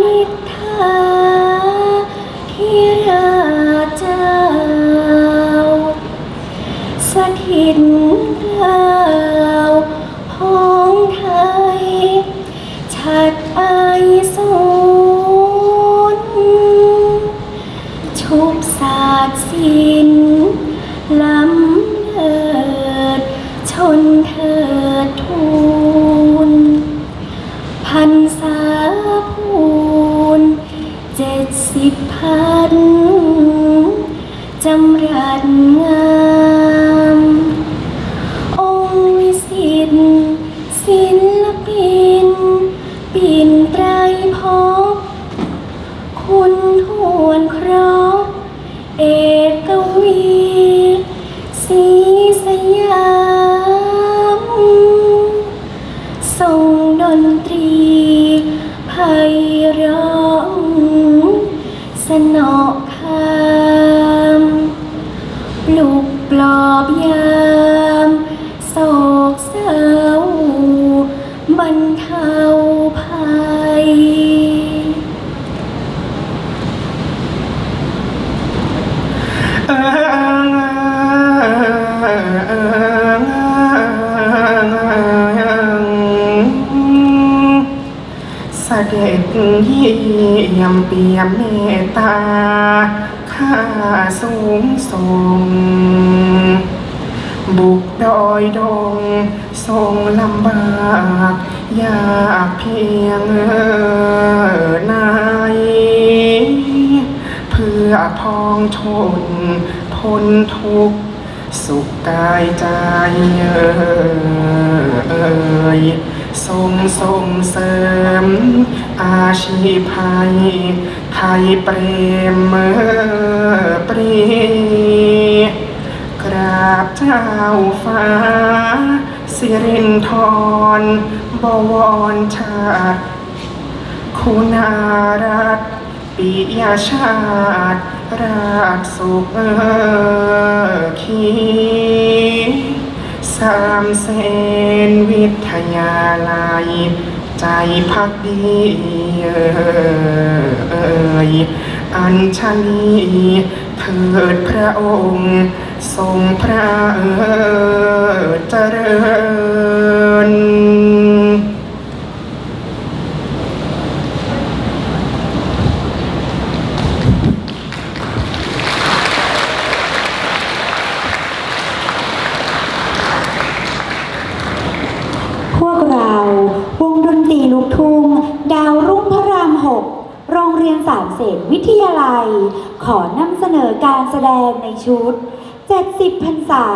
นิษฐาที่ราเจ้า สถิตกล่าวพ้องไทย ชัดไอสูนชุบศาสตร์ศิลป์ล้ำเลิศชนเถิด เอกวีศรีสยามส่งดนตรีไพเราะสนอคามปลุกปลอบยามโศกเศร้าบรรเทาภัย เสด็จเยี่ยมเปี่ยมเมตตา ข้าสูงส่ง บุกดอยดง ทรงลำบากยากเพียงเอ่อไหนเพื่อพองชน พ้นทุกข์สุขกายใจเอ่ยทรงส่งเสริม อาชีพไทยไทยเปรมเมื่อปรีกราบเจ้าฟ้า สิรินทรบวรชาติคุณารัตน์ ปิยชาติราชสุขเอ่อขีสามเสนวิทยาลัย ใจพักดีเอ่ยอัญชลีเถิดพระองค์ ทรงพระเอ่อเจริญ พวกเราวงดนตรีลูก ทุ่ง ดาวรุ่งพระรามหกโรงเรียนสามเสนวิทยาลัย ขอนำเสนอการแสดงในชุด 70พรรษา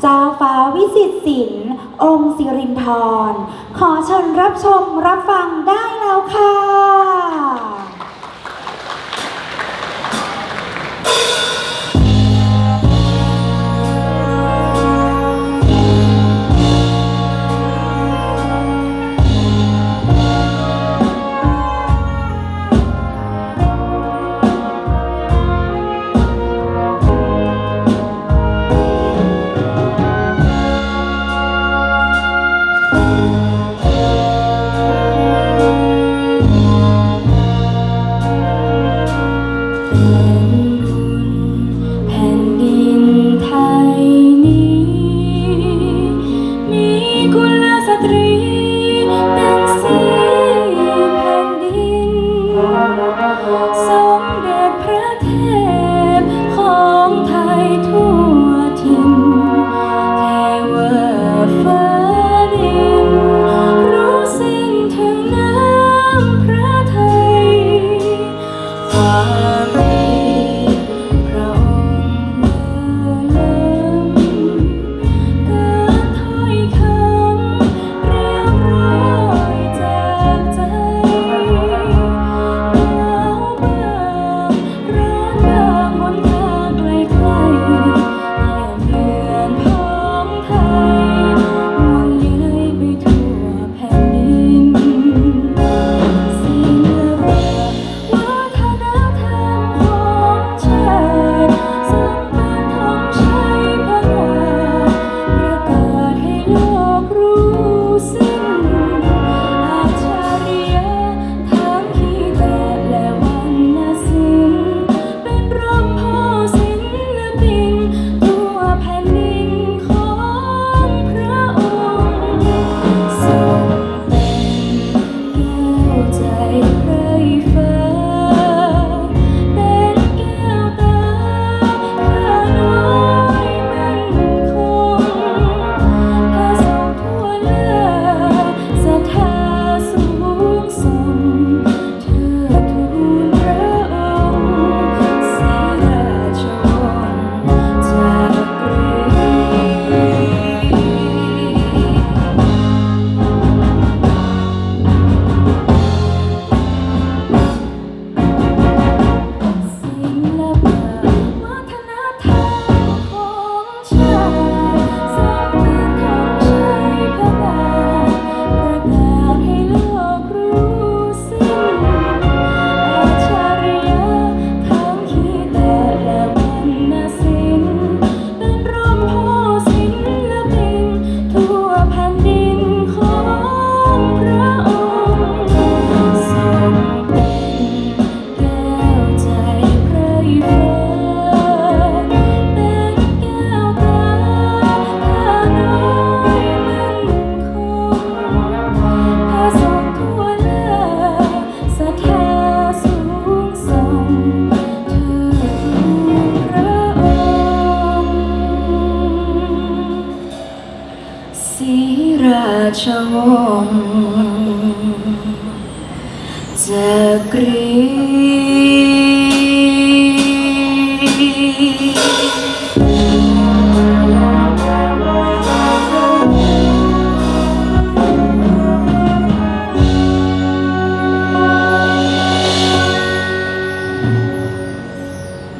เจ้าฟ้าวิสิตศิลป์ องค์สิรินทร ขอเชิญรับชมรับฟังได้แล้วค่ะ ชวงศ์จักรี